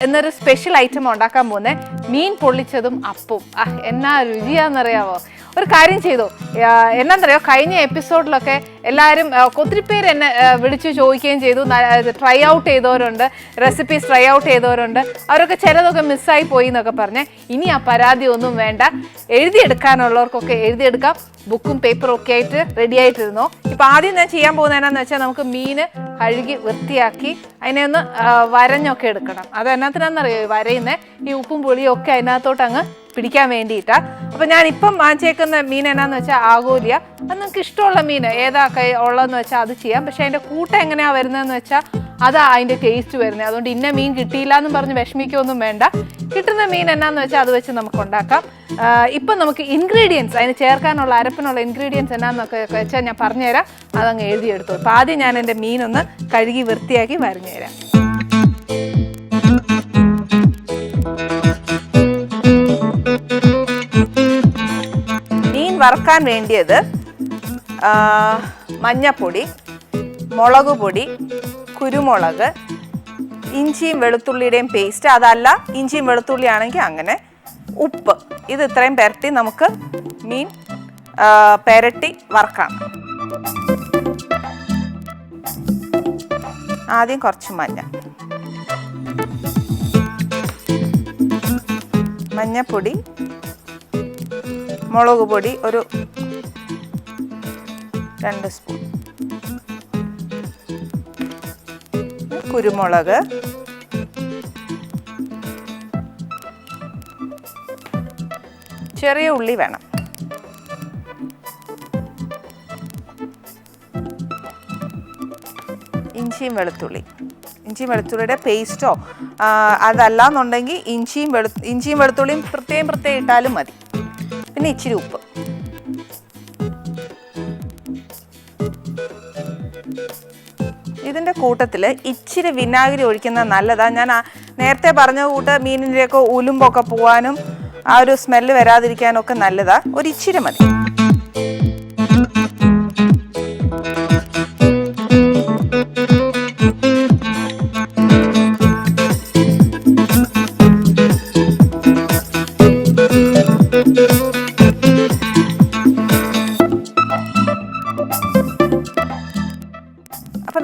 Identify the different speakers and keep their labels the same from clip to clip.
Speaker 1: എന്നൊരു special item ഉണ്ടാക്കാൻ പോകുന്നത് മീൻ പൊള്ളിച്ചതും അപ്പവും. എന്നാ രുചിയാന്നറിയാവോ ഒരു കാര്യം ചെയ്തു. എന്നാന്നറിയോ? കഴിഞ്ഞ എപ്പിസോഡിലൊക്കെ എല്ലാവരും ഒത്തിരി പേര് എന്നെ വിളിച്ചു ചോദിക്കുകയും ചെയ്തു. ട്രൈ ഔട്ട് ചെയ്തവരുണ്ട്. റെസിപ്പീസ് ട്രൈ ഔട്ട് ചെയ്തവരുണ്ട്. അവരൊക്കെ ചിലതൊക്കെ മിസ്സായി പോയി എന്നൊക്കെ പറഞ്ഞ് ഇനി ആ പരാതി ഒന്നും വേണ്ട. എഴുതിയെടുക്കാനുള്ളവർക്കൊക്കെ എഴുതിയെടുക്കാം. ബുക്കും പേപ്പറും ഒക്കെ ആയിട്ട് റെഡി ആയിട്ടിരുന്നു. ഇപ്പൊ ആദ്യം ഞാൻ ചെയ്യാൻ പോകുന്നത് വെച്ചാൽ നമുക്ക് മീൻ കഴുകി വൃത്തിയാക്കി അതിനെ ഒന്ന് വരഞ്ഞൊക്കെ എടുക്കണം. അത് വരയുന്നത് ഈ ഉപ്പും പുളിയും ഒക്കെ അതിനകത്തോട്ട് അങ്ങ് പിടിക്കാൻ വേണ്ടിയിട്ടാ. അപ്പൊ ഞാൻ ഇപ്പം വാങ്ങിച്ചേക്കുന്ന മീൻ എന്നാന്ന് വെച്ചാൽ ആഗോലിയ. അത് നിങ്ങൾക്ക് ഇഷ്ടമുള്ള മീൻ ഏതാ കൈ ഉള്ളതെന്ന് വെച്ചാൽ അത് ചെയ്യാം. പക്ഷെ അതിന്റെ കൂട്ടം എങ്ങനെയാ വരുന്നതെന്ന് വെച്ചാൽ അതാ അതിന്റെ ടേസ്റ്റ് വരുന്നത് അതുകൊണ്ട് ഇന്ന മീൻ കിട്ടിയില്ല എന്ന് പറഞ്ഞ് വിഷമിക്കൊന്നും വേണ്ട. കിട്ടുന്ന മീൻ എന്നാന്ന് വെച്ചാൽ അത് വെച്ച് നമുക്ക് ഉണ്ടാക്കാം. ഇപ്പൊ നമുക്ക് ഇൻഗ്രീഡിയൻസ് അതിന് ചേർക്കാനുള്ള അരപ്പിനുള്ള ഇൻഗ്രീഡിയൻസ് എന്നാന്നൊക്കെ വെച്ചാൽ ഞാൻ പറഞ്ഞുതരാം. അതങ്ങ് എഴുതിയെടുത്തു അപ്പൊ ആദ്യം ഞാൻ എന്റെ മീനൊന്ന് കഴുകി വൃത്തിയാക്കി വരഞ്ഞുതരാം വറുക്കാൻ വേണ്ടിയത് മഞ്ഞപ്പൊടി മുളക് പൊടി കുരുമുളക് ഇഞ്ചിയും വെളുത്തുള്ളിയുടെയും പേസ്റ്റ്. അതല്ല ഇഞ്ചിയും വെളുത്തുള്ളി ആണെങ്കിൽ അങ്ങനെ ഉപ്പ്. ഇത് ഇത്രയും പെരട്ടി നമുക്ക് മീൻ പെരട്ടി വറക്കാം. ആദ്യം കുറച്ച് മഞ്ഞ. മഞ്ഞപ്പൊടി മുളക് പൊടി ഒരു രണ്ട് സ്പൂൺ. കുരുമുളക്. ചെറിയ ഉള്ളി വേണം. ഇഞ്ചിയും വെളുത്തുള്ളി. ഇഞ്ചിയും വെളുത്തുള്ളിയുടെ പേസ്റ്റോ അതല്ല എന്നുണ്ടെങ്കിൽ ഇഞ്ചിയും വെളു ഇഞ്ചിയും വെളുത്തുള്ളിയും പ്രത്യേകം പ്രത്യേകം ഇട്ടാലും മതി. പിന്നെ ഇച്ചിരി ഉപ്പ്. ഇതിന്റെ കൂട്ടത്തിൽ ഇച്ചിരി വിനാഗിരി ഒഴിക്കുന്നത് നല്ലതാണ് ഞാൻ നേരത്തെ പറഞ്ഞ കൂട്ട് മീനിന്റെയൊക്കെ ഉലുമ്പൊക്കെ പോകാനും ആ ഒരു സ്മെല്ല് വരാതിരിക്കാനൊക്കെ നല്ലതാ. ഒരു ഇച്ചിരി മതി.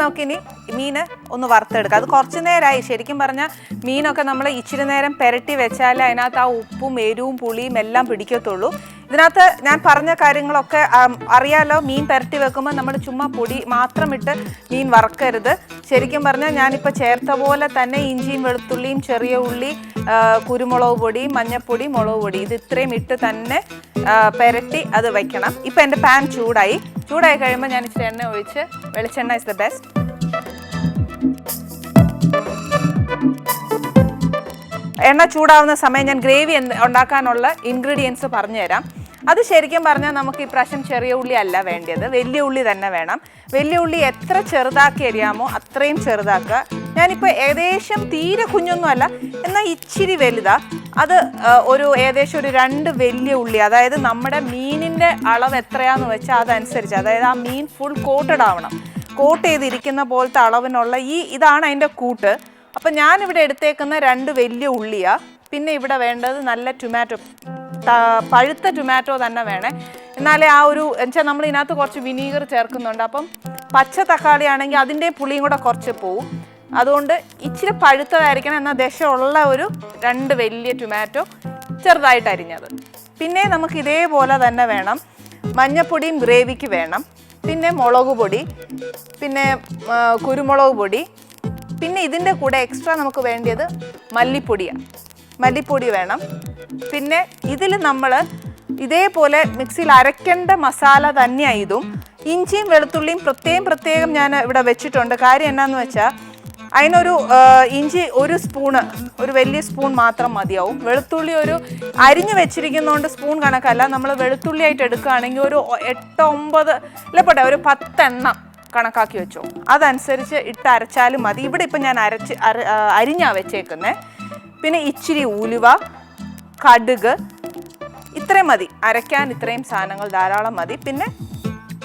Speaker 1: നമുക്കിനി മീൻ ഒന്ന് വറുത്തെടുക്കാം. അത് കുറച്ച് നേരമായി ശരിക്കും പറഞ്ഞാൽ മീനൊക്കെ നമ്മൾ ഇച്ചിരി നേരം പെരട്ടി വെച്ചാൽ അതിനകത്ത് ആ ഉപ്പും എരിവും പുളിയും എല്ലാം പിടിക്കത്തുള്ളൂ. ഇതിനകത്ത് ഞാൻ പറഞ്ഞ കാര്യങ്ങളൊക്കെ അറിയാലോ? മീൻ പെരട്ടി വെക്കുമ്പോൾ നമ്മൾ ചുമ്മാ പൊടി മാത്രം ഇട്ട് മീൻ വറക്കരുത്. ശരിക്കും പറഞ്ഞാൽ ഞാനിപ്പോൾ ചേർത്ത പോലെ തന്നെ ഇഞ്ചിയും വെളുത്തുള്ളിയും ചെറിയ ഉള്ളി കുരുമുളക് പൊടി മഞ്ഞപ്പൊടി മുളക് പൊടി. ഇത് ഇത്രയും ഇട്ട് തന്നെ പെരട്ടി അത് വയ്ക്കണം ഇപ്പം എന്റെ പാൻ ചൂടായി. ചൂടായി കഴിയുമ്പോൾ ഞാൻ ഇച്ചിരി എണ്ണ ഒഴിച്ച് വെളിച്ചെണ്ണ ഇസ് ദ ബെസ്റ്റ് എണ്ണ ചൂടാവുന്ന സമയം ഞാൻ ഗ്രേവി ഉണ്ടാക്കാനുള്ള ഇൻഗ്രീഡിയൻസ് പറഞ്ഞുതരാം അത് ശരിക്കും പറഞ്ഞാൽ നമുക്ക് ഈ പ്രാവശ്യം ചെറിയ ഉള്ളി അല്ല വേണ്ടത് വലിയ ഉള്ളി തന്നെ വേണം. വലിയ ഉള്ളി എത്ര ചെറുതാക്കി അറിയാമോ അത്രയും ചെറുതാക്കുക. ഞാനിപ്പോൾ ഏകദേശം തീരെ കുഞ്ഞൊന്നുമല്ല എന്നാൽ ഇച്ചിരി വലുതാ. അത് ഒരു ഏകദേശം ഒരു രണ്ട് വലിയ ഉള്ളി അതായത് നമ്മുടെ മീനിന്റെ അളവ് എത്രയാന്ന് വെച്ചാൽ അതനുസരിച്ച്. അതായത് ആ മീൻ ഫുൾ കോട്ടഡ് ആവണം. കോട്ട് ചെയ്തിരിക്കുന്ന പോലത്തെ അളവിനുള്ള ഈ ഇതാണ് അതിന്റെ കൂട്ട്. അപ്പം ഞാനിവിടെ എടുത്തേക്കുന്ന രണ്ട് വലിയ ഉള്ളിയാ. പിന്നെ ഇവിടെ വേണ്ടത് നല്ല ടൊമാറ്റോ പഴുത്ത ടൊമാറ്റോ തന്നെ വേണേ. എന്നാലേ ആ ഒരു എന്നുവെച്ചാൽ നമ്മൾ ഇതിനകത്ത് കുറച്ച് വിനീഗർ ചേർക്കുന്നുണ്ട്. അപ്പം പച്ച തക്കാളി ആണെങ്കിൽ അതിന്റെ പുളിയും കൂടെ കുറച്ച് പോവും. അതുകൊണ്ട് ഇച്ചിരി പഴുത്തതായിരിക്കണം എന്നാൽ ദശമുള്ള ഒരു രണ്ട് വലിയ ടൊമാറ്റോ ചെറുതായിട്ട് അരിഞ്ഞത്. പിന്നെ നമുക്ക് ഇതേപോലെ തന്നെ വേണം. മഞ്ഞപ്പൊടിയും ഗ്രേവിക്ക് വേണം. പിന്നെ മുളക് പൊടി പിന്നെ കുരുമുളക് പൊടി. പിന്നെ ഇതിന്റെ കൂടെ എക്സ്ട്രാ നമുക്ക് വേണ്ടിയത് മല്ലിപ്പൊടിയാണ് മല്ലിപ്പൊടി വേണം. പിന്നെ ഇതിൽ നമ്മൾ ഇതേപോലെ മിക്സിയിൽ അരയ്ക്കേണ്ട മസാല തന്നെയാണ് ഇതും. ഇഞ്ചിയും വെളുത്തുള്ളിയും പ്രത്യേകം പ്രത്യേകം ഞാൻ ഇവിടെ വെച്ചിട്ടുണ്ട്. കാര്യം എന്നാന്ന് വെച്ചാൽ അതിനൊരു ഇഞ്ചി ഒരു സ്പൂണ് ഒരു വലിയ സ്പൂൺ മാത്രം മതിയാവും. വെളുത്തുള്ളി ഒരു അരിഞ്ഞു വെച്ചിരിക്കുന്നതുകൊണ്ട് സ്പൂൺ കണക്കല്ല. നമ്മൾ വെളുത്തുള്ളി ആയിട്ട് എടുക്കുകയാണെങ്കിൽ ഒരു എട്ട് ഒമ്പത് അല്ല പോട്ടെ ഒരു പത്തെണ്ണം കണക്കാക്കി വെച്ചോ. അതനുസരിച്ച് ഇട്ട് അരച്ചാലും മതി. ഇവിടെ ഇപ്പം ഞാൻ അരച്ച് അര ആ, അരിഞ്ഞാ വെച്ചേക്കുന്നത് പിന്നെ ഇച്ചിരി ഉലുവ കടുക് ഇത്രയും മതി. അരയ്ക്കാൻ ഇത്രയും സാധനങ്ങൾ ധാരാളം മതി. പിന്നെ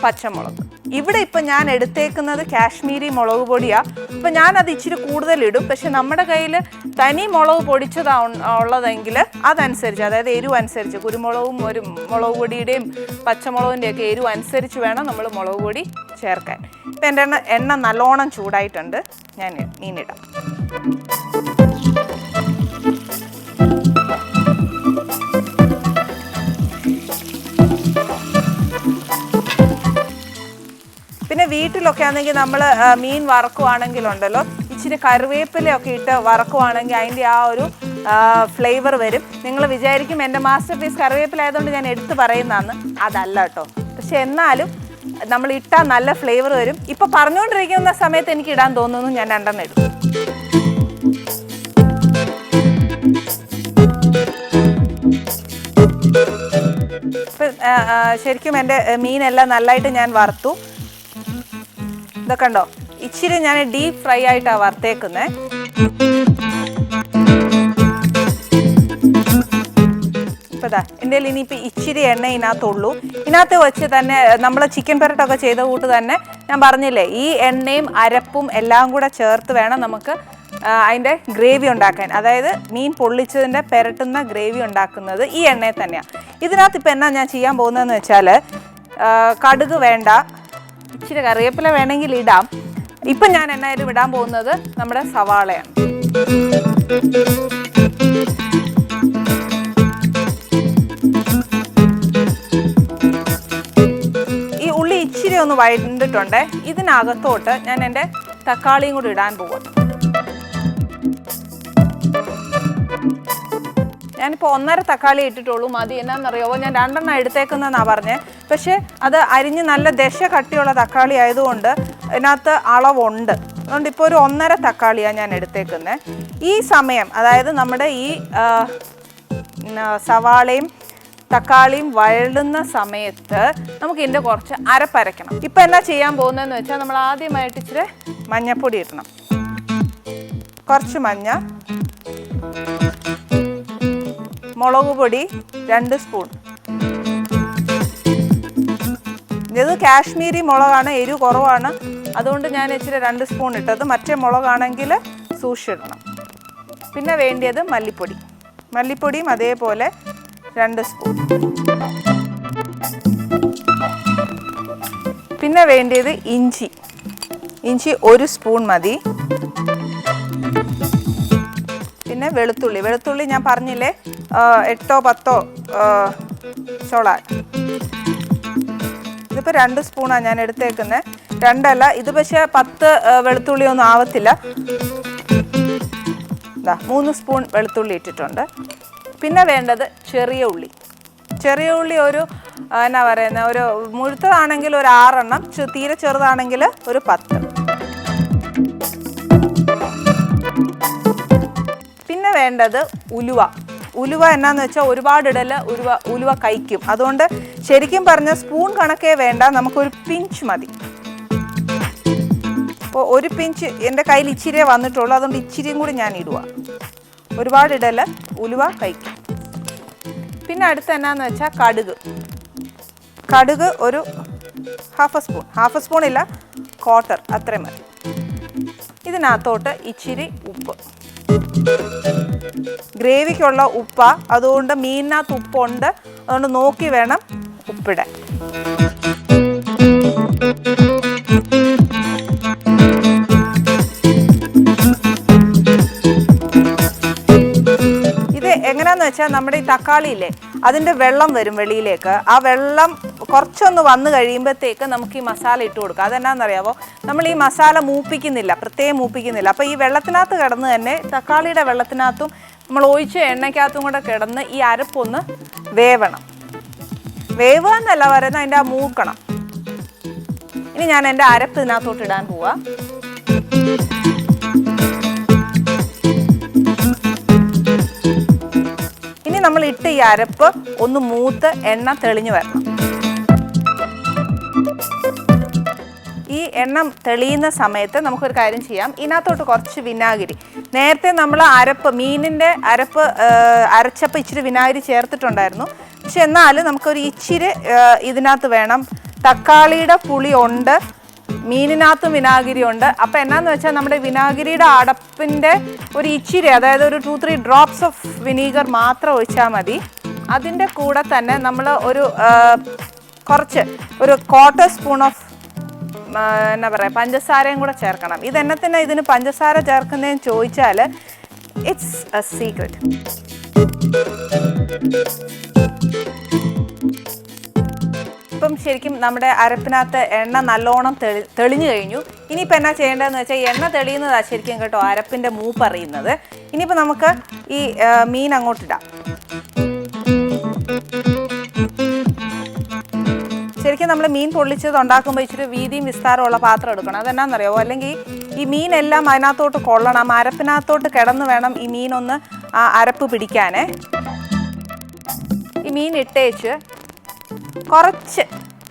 Speaker 1: പച്ചമുളക്. ഇവിടെ ഇപ്പം ഞാൻ എടുത്തേക്കുന്നത് കാശ്മീരി മുളക് പൊടിയാണ് അപ്പം ഞാനത് ഇച്ചിരി കൂടുതലിടും. പക്ഷെ നമ്മുടെ കയ്യിൽ തനി മുളക് പൊടിച്ചതാ ഉള്ളതെങ്കിൽ അതനുസരിച്ച് അതായത് എരിവ് അനുസരിച്ച് കുരുമുളകും ഒരു മുളക് പൊടിയുടെയും പച്ചമുളകിന്റെ ഒക്കെ എരിവ് അനുസരിച്ച് വേണം നമ്മൾ മുളക് പൊടി ചേർക്കാൻ. ഇപ്പം എന്റെ എണ്ണ എണ്ണ നല്ലോണം ചൂടായിട്ടുണ്ട്. ഞാൻ മീനിടാം. വീട്ടിലൊക്കെ ആണെങ്കിൽ നമ്മൾ മീൻ വറക്കുവാണെങ്കിലുണ്ടല്ലോ. ഇച്ചിരി കറിവേപ്പിലയൊക്കെ ഇട്ട് വറക്കുവാണെങ്കിൽ അതിന്റെ ആ ഒരു ഫ്ലേവർ വരും. നിങ്ങൾ വിചാരിക്കും എന്റെ മാസ്റ്റർ പീസ് കറിവേപ്പില ആയതുകൊണ്ട് ഞാൻ എടുത്ത് പറയുന്നതാണ്. അതല്ല കേട്ടോ. പക്ഷെ എന്നാലും നമ്മൾ ഇട്ടാൽ നല്ല ഫ്ലേവർ വരും. ഇപ്പൊ പറഞ്ഞുകൊണ്ടിരിക്കുന്ന സമയത്ത് എനിക്ക് ഇടാൻ തോന്നുന്നു ഞാൻ രണ്ടെണ്ണം ഇടും. ശരിക്കും എന്റെ മീനെല്ലാം നല്ലതായിട്ട് ഞാൻ വറുത്തു. ഇതൊക്കെ ഉണ്ടോ ഇച്ചിരി ഞാൻ ഡീപ് ഫ്രൈ ആയിട്ടാണ് വറുത്തേക്കുന്നത് ഇപ്പം ദാ എന്റെ ഇച്ചിരി എണ്ണ ഇതിനകത്തുള്ളൂ. ഇതിനകത്ത് വെച്ച് തന്നെ നമ്മൾ ചിക്കൻ പെരട്ടൊക്കെ ചെയ്ത കൂട്ട് തന്നെ ഞാൻ പറഞ്ഞില്ലേ ഈ എണ്ണയും അരപ്പും എല്ലാം കൂടെ ചേർത്ത് വേണം നമുക്ക് അതിന്റെ ഗ്രേവി ഉണ്ടാക്കാൻ. അതായത് മീൻ പൊള്ളിച്ചതിന്റെ പെരട്ടുന്ന ഗ്രേവി ഉണ്ടാക്കുന്നത് ഈ എണ്ണയിൽ തന്നെയാണ് ഇതിനകത്ത് ഇപ്പം എന്നാ ഞാൻ ചെയ്യാൻ പോകുന്നതെന്ന് വെച്ചാൽ ആ, കടുക് വേണ്ട ഇച്ചിരി കറിവേപ്പില വേണമെങ്കിൽ ഇടാം. ഇപ്പം ഞാൻ എന്നായാലും ഇടാൻ പോകുന്നത് നമ്മുടെ സവാളയാണ്. ഈ ഉള്ളി ഇച്ചിരി ഒന്ന് വഴണ്ടിട്ടുണ്ട്. ഇതിനകത്തോട്ട് ഞാൻ എന്റെ തക്കാളിയും കൂടി ഇടാൻ പോകും ഞാനിപ്പോൾ ഒന്നര തക്കാളി ഇട്ടിട്ടുള്ളൂ മതി. എന്നാണെന്നറിയാവോ ഞാൻ രണ്ടെണ്ണം എടുത്തേക്കുന്നതെന്നാണ് പറഞ്ഞത് പക്ഷേ അത് അരിഞ്ഞ് നല്ല ദശ കട്ടിയുള്ള തക്കാളി ആയതുകൊണ്ട് ഇതിനകത്ത് അളവുണ്ട്. അതുകൊണ്ട് ഇപ്പോൾ ഒരു ഒന്നര തക്കാളിയാണ് ഞാൻ എടുത്തേക്കുന്നത് ഈ സമയം അതായത് നമ്മുടെ ഈ സവാളയും തക്കാളിയും വഴുന്ന സമയത്ത് നമുക്ക് ഇതിന്റെ കുറച്ച് അരപ്പരയ്ക്കണം ഇപ്പം എന്നാ ചെയ്യാൻ പോകുന്നതെന്ന് വെച്ചാൽ നമ്മൾ ആദ്യമായിട്ട് ഇച്ചിരി മഞ്ഞപ്പൊടി ഇടണം. കുറച്ച് മഞ്ഞ. മുളക് പൊടി രണ്ട് സ്പൂൺ. ഇത് കാശ്മീരി മുളകാണ് എരിവ് കുറവാണ്. അതുകൊണ്ട് ഞാൻ ഇച്ചിരി രണ്ട് സ്പൂൺ ഇട്ടത്. മറ്റേ മുളകാണെങ്കിൽ സൂക്ഷിച്ചിടണം പിന്നെ വേണ്ടിയത് മല്ലിപ്പൊടി. മല്ലിപ്പൊടിയും അതേപോലെ രണ്ട് സ്പൂൺ. പിന്നെ വേണ്ടിയത് ഇഞ്ചി. ഇഞ്ചി ഒരു സ്പൂൺ മതി. പിന്നെ വെളുത്തുള്ളി. വെളുത്തുള്ളി ഞാൻ പറഞ്ഞില്ലേ? എട്ടോ പത്തോ ചോള. ഇതിപ്പോൾ രണ്ട് സ്പൂണാണ് ഞാൻ എടുത്തേക്കുന്നത് രണ്ടല്ല ഇത് പക്ഷേ പത്ത് ആ, വെളുത്തുള്ളി ഒന്നും ആവത്തില്ല. ദാ മൂന്ന് സ്പൂൺ വെളുത്തുള്ളി ഇട്ടിട്ടുണ്ട്. പിന്നെ വേണ്ടത് ചെറിയ ഉള്ളി. ചെറിയ ഉള്ളി ഒരു എന്നാ പറയുന്നത് ഒരു മുഴുത്തതാണെങ്കിൽ ഒരു ആറെണ്ണം തീരെ ചെറുതാണെങ്കിൽ ഒരു പത്ത്. പിന്നെ വേണ്ടത് ഉലുവ. ഉലുവ എന്നാന്ന് വെച്ചാൽ ഒരുപാട് ഇടൽ ഉലുവ ഉലുവ കഴിക്കും. അതുകൊണ്ട് ശരിക്കും പറഞ്ഞ സ്പൂൺ കണക്കേ വേണ്ട നമുക്കൊരു പിഞ്ച് മതി. അപ്പോൾ ഒരു പിഞ്ച് എന്റെ കയ്യിൽ ഇച്ചിരിയേ വന്നിട്ടുള്ളൂ അതുകൊണ്ട് ഇച്ചിരിയും കൂടി ഞാൻ ഇടുക ഒരുപാട് ഇടൽ ഉലുവ കഴിക്കും. പിന്നെ അടുത്ത് എന്നാന്ന് വെച്ചാൽ കടുക്. കടുക് ഒരു ഹാഫ് സ്പൂൺ ഹാഫ് സ്പൂൺ ഇല്ല ക്വാർട്ടർ അത്രയും മതി. ഇതിനകത്തോട്ട് ഇച്ചിരി ഉപ്പ്. ഗ്രേവിക്കുള്ള ഉപ്പ അതുകൊണ്ട് മീനിനകത്ത് ഉപ്പുണ്ട്. അതുകൊണ്ട് നോക്കി വേണം ഉപ്പിടാൻ. ഇത് എങ്ങനെയാന്ന് വെച്ചാൽ നമ്മുടെ ഈ തക്കാളിയില്ലേ അതിന്റെ വെള്ളം വരും വെളിയിലേക്ക്. ആ വെള്ളം കുറച്ചൊന്ന് വന്നു കഴിയുമ്പോഴത്തേക്ക് നമുക്ക് ഈ മസാല ഇട്ട് കൊടുക്കാം. അതെന്നാന്നറിയാവോ? നമ്മൾ ഈ മസാല മൂപ്പിക്കുന്നില്ല പ്രത്യേകം മൂപ്പിക്കുന്നില്ല. അപ്പോൾ ഈ വെള്ളത്തിനകത്ത് കിടന്ന് തന്നെ തക്കാളിയുടെ വെള്ളത്തിനകത്തും നമ്മൾ ഒഴിച്ച എണ്ണയ്ക്കകത്തും കൂടെ കിടന്ന് ഈ അരപ്പൊന്ന് വേവണം. വേവുക എന്നല്ല പറയുന്നത് അതിന്റെ ആ മൂക്കണം. ഇനി ഞാൻ എന്റെ അരപ്പ് ഇതിനകത്തോട്ട് ഇടാൻ പോവാ. ഇനി നമ്മൾ ഇട്ട് ഈ അരപ്പ് ഒന്ന് മൂത്ത് എണ്ണ തെളിഞ്ഞു വരണം. ഈ എണ്ണ തെളിയുന്ന സമയത്ത് നമുക്കൊരു കാര്യം ചെയ്യാം. ഇതിനകത്തോട്ട് കുറച്ച് വിനാഗിരി. നേരത്തെ നമ്മൾ അരപ്പ് മീനിന്റെ അരപ്പ് അരച്ചപ്പോൾ ഇച്ചിരി വിനാഗിരി ചേർത്തിട്ടുണ്ടായിരുന്നു. പക്ഷെ എന്നാൽ നമുക്കൊരു ഇച്ചിരി ഇതിനകത്ത് വേണം. തക്കാളിയുടെ പുളി ഉണ്ട് മീനിനകത്തും വിനാഗിരി ഉണ്ട്. അപ്പോൾ എന്നാന്ന് വെച്ചാൽ നമ്മുടെ വിനാഗിരിയുടെ അടപ്പിന്റെ ഒരു ഇച്ചിരി അതായത് ഒരു two three drops of vinegar മാത്രം ഒഴിച്ചാൽ മതി. അതിന്റെ കൂടെ തന്നെ നമ്മൾ ഒരു കുറച്ച് ഒരു ക്വാർട്ടർ സ്പൂൺ ഓഫ് എന്നാ പറയുക പഞ്ചസാരയും കൂടെ ചേർക്കണം. ഇതെന്നത്തിന് ഇതിന് പഞ്ചസാര ചേർക്കുന്നതെന്ന് ചോദിച്ചാൽ ഇറ്റ്സ് എ സീക്രട്ട് ഇപ്പം ശരിക്കും നമ്മുടെ അരപ്പിനകത്ത് എണ്ണ നല്ലോണം തെളി തെളിഞ്ഞു കഴിഞ്ഞു. ഇനിയിപ്പോൾ എന്നാ ചെയ്യേണ്ടതെന്ന് വെച്ചാൽ എണ്ണ തെളിയുന്നതാ ശരിക്കും കേട്ടോ അരപ്പിന്റെ മൂപ്പ് അറിയുന്നത്. ഇനിയിപ്പോൾ നമുക്ക് ഈ മീൻ അങ്ങോട്ടിടാം. നമ്മൾ മീൻ പൊള്ളിച്ചത് ഉണ്ടാക്കുമ്പോൾ ഇച്ചിരി വീതിയും വിസ്താരമുള്ള പാത്രം എടുക്കണം. അതെന്നാണെന്നറിയാമോ അല്ലെങ്കിൽ ഈ മീനെല്ലാം അതിനകത്തോട്ട് കൊള്ളണം അരപ്പിനകത്തോട്ട് കിടന്ന് വേണം ഈ മീനൊന്ന് ആ അരപ്പ് പിടിക്കാനേ. ഈ മീൻ ഇട്ടേച്ച് കുറച്ച്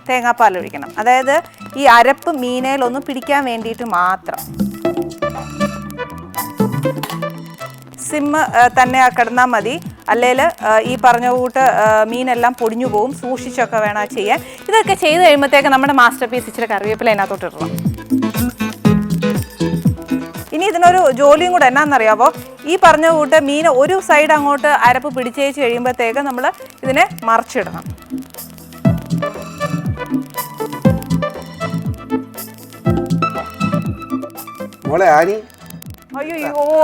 Speaker 1: തേങ്ങാപ്പാൽ ഒഴിക്കണം. അതായത് ഈ അരപ്പ് മീനയിലൊന്ന് പിടിക്കാൻ വേണ്ടിയിട്ട് മാത്രം. സിമ്മ് തന്നെ കിടന്നാൽ മതി. അല്ലെങ്കിൽ ഈ പറഞ്ഞ കൂട്ട് മീനെല്ലാം പൊടിഞ്ഞു പോകും സൂക്ഷിച്ചൊക്കെ വേണം ചെയ്യാൻ. ഇതൊക്കെ ചെയ്ത് കഴിയുമ്പോഴത്തേക്ക് നമ്മുടെ മാസ്റ്റർ പീസ് ഇച്ചിരി കറിവേപ്പില അതിനകത്തോട്ട് ഇടണം ഇനി ഇതിനൊരു ജോലിയും കൂടെ എന്നാണെന്നറിയാമോ ഈ പറഞ്ഞ കൂട്ട് മീൻ ഒരു സൈഡ് അങ്ങോട്ട് അരപ്പ് പിടിച്ചേച്ച് കഴിയുമ്പോഴത്തേക്ക് നമ്മൾ ഇതിനെ മറിച്ചിടണം.
Speaker 2: മോളെ ആനി
Speaker 1: അയ്യോ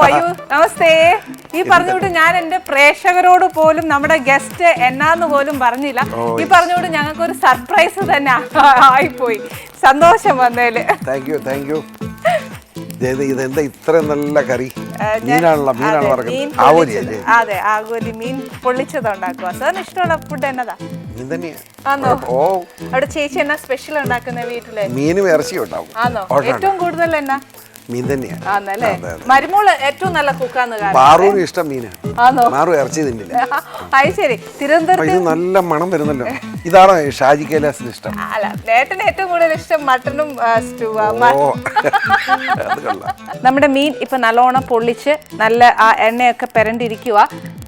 Speaker 1: അയ്യോ നമസ്തേ. ഈ പറഞ്ഞുകൊണ്ട് ഞാൻ എന്റെ പ്രേക്ഷകരോട് പോലും നമ്മുടെ ഗസ്റ്റ് എന്നാന്ന് പോലും പറഞ്ഞില്ല. ഈ പറഞ്ഞുകൊണ്ട് ഞങ്ങൾക്ക് ഒരു സർപ്രൈസ് തന്നെ ആയിപ്പോയി. സന്തോഷം വന്നേൽ.
Speaker 2: താങ്ക് യു താങ്ക് യു ഇതെന്താ ഇത്ര നല്ല കറി? മീനാണല്ലോ മീനാണ്
Speaker 1: മീൻ
Speaker 2: ആവോലി അല്ലേ
Speaker 1: അതെ ആഗോലി മീൻ പൊള്ളിച്ചത് ഉണ്ടാക്കുക. സാറിന് ഇഷ്ടമുള്ള ഫുഡ് എന്നതാ?
Speaker 2: ഓ.
Speaker 1: അവിടെ ചേച്ചി എന്നാ സ്പെഷ്യൽ ഉണ്ടാക്കുന്ന വീട്ടിൽ?
Speaker 2: മീനും ഇറച്ചിയും ഉണ്ടാവും.
Speaker 1: ഏറ്റവും കൂടുതൽ എന്നാ?
Speaker 2: മീൻ തന്നെയാണ്.
Speaker 1: മരുമോൾ ഏറ്റവും നല്ല കുക്കാന്ന്
Speaker 2: പാറൂന് ഇഷ്ടം മീനാണ്. മാറു ഇറച്ചി തിന്നില്ല?
Speaker 1: ശരി. തിരുവനന്തപുരത്ത്
Speaker 2: നല്ല മണം വരുന്നല്ലോ. ഇതാണ് ഷാജി കൈലാസിന് ഇഷ്ടം?
Speaker 1: അല്ല നേട്ടന് ഏറ്റവും കൂടുതൽ ഇഷ്ടം മട്ടനും സ്റ്റൂ നമ്മുടെ മീൻ ഇപ്പൊ നല്ലോണം പൊള്ളിച്ച് നല്ല ആ എണ്ണയൊക്കെ പെരണ്ടിരിക്കുക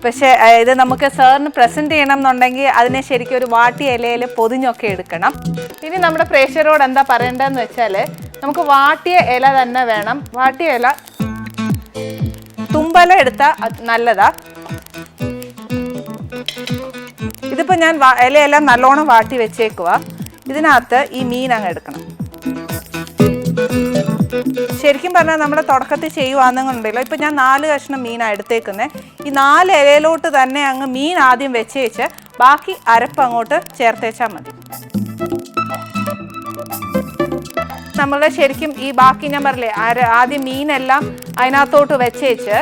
Speaker 1: പക്ഷേ ഇത് നമുക്ക് സാറിന് പ്രസന്റ് ചെയ്യണം എന്നുണ്ടെങ്കിൽ അതിനെ ശരിക്കും ഒരു വാട്ടി ഇലയിൽ പൊതിഞ്ഞൊക്കെ എടുക്കണം. ഇനി നമ്മുടെ പ്രേക്ഷകരോട് എന്താ പറയേണ്ടതെന്ന് വെച്ചാൽ നമുക്ക് വാട്ടിയ ഇല തന്നെ വേണം. വാട്ടിയ ഇല തുമ്പല എടുത്താൽ നല്ലതാ. ഇതിപ്പോ ഞാൻ ഇലയെല്ലാം നല്ലോണം വാട്ടി വെച്ചേക്കുക ഇതിനകത്ത് ഈ മീൻ അങ്ങ് എടുക്കണം. ശരിക്കും പറഞ്ഞാൽ നമ്മൾ തുടക്കത്തിൽ ചെയ്യുവാണെന്നുണ്ടല്ലോ ഇപ്പം ഞാൻ നാല് കഷ്ണം മീനാണ് എടുത്തേക്കുന്നത് ഈ നാല് ഇലയിലോട്ട് തന്നെ അങ്ങ് മീൻ ആദ്യം വെച്ചേച്ച് ബാക്കി അരപ്പ് അങ്ങോട്ട് ചേർത്തേച്ചാൽ മതി. നമ്മൾ ശരിക്കും ഈ ബാക്കി നമ്പറിലെ ആദ്യം മീനെല്ലാം അതിനകത്തോട്ട് വെച്ചേച്ച്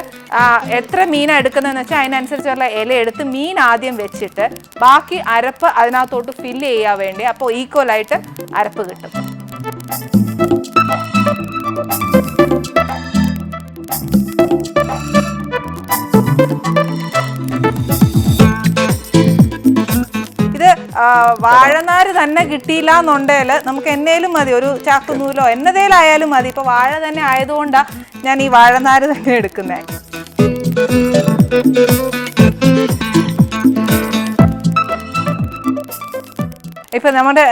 Speaker 1: എത്ര മീനാണ് എടുക്കുന്നതെന്ന് വെച്ചാൽ അതിനനുസരിച്ചുള്ള ഇല എടുത്ത് മീൻ ആദ്യം വെച്ചിട്ട് ബാക്കി അരപ്പ് അതിനകത്തോട്ട് ഫില്ല് ചെയ്യാൻ വേണ്ടി അപ്പോൾ ഈക്വലായിട്ട് അരപ്പ് കിട്ടും. വാഴനാര് തന്നെ കിട്ടിയില്ല എന്നുണ്ടെങ്കിൽ നമുക്ക് എന്നേലും മതി. ഒരു ചാക്കുനൂലോ എന്നതേലായാലും മതി. ഇപ്പൊ വാഴ തന്നെ ആയതുകൊണ്ടാ ഞാൻ ഈ വാഴനാര് തന്നെ എടുക്കുന്നത് ഇപ്പൊ നമ്മുടെ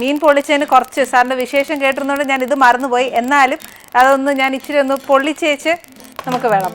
Speaker 1: മീൻ പൊള്ളിച്ചതിന് കുറച്ച് സാറിന്റെ വിശേഷം കേട്ടിരുന്നോണ്ട് ഞാൻ ഇത് മറന്നുപോയി. എന്നാലും അതൊന്ന് ഞാൻ ഇച്ചിരി ഒന്ന് പൊള്ളിച്ചേച്ച് നമുക്ക് വേണം.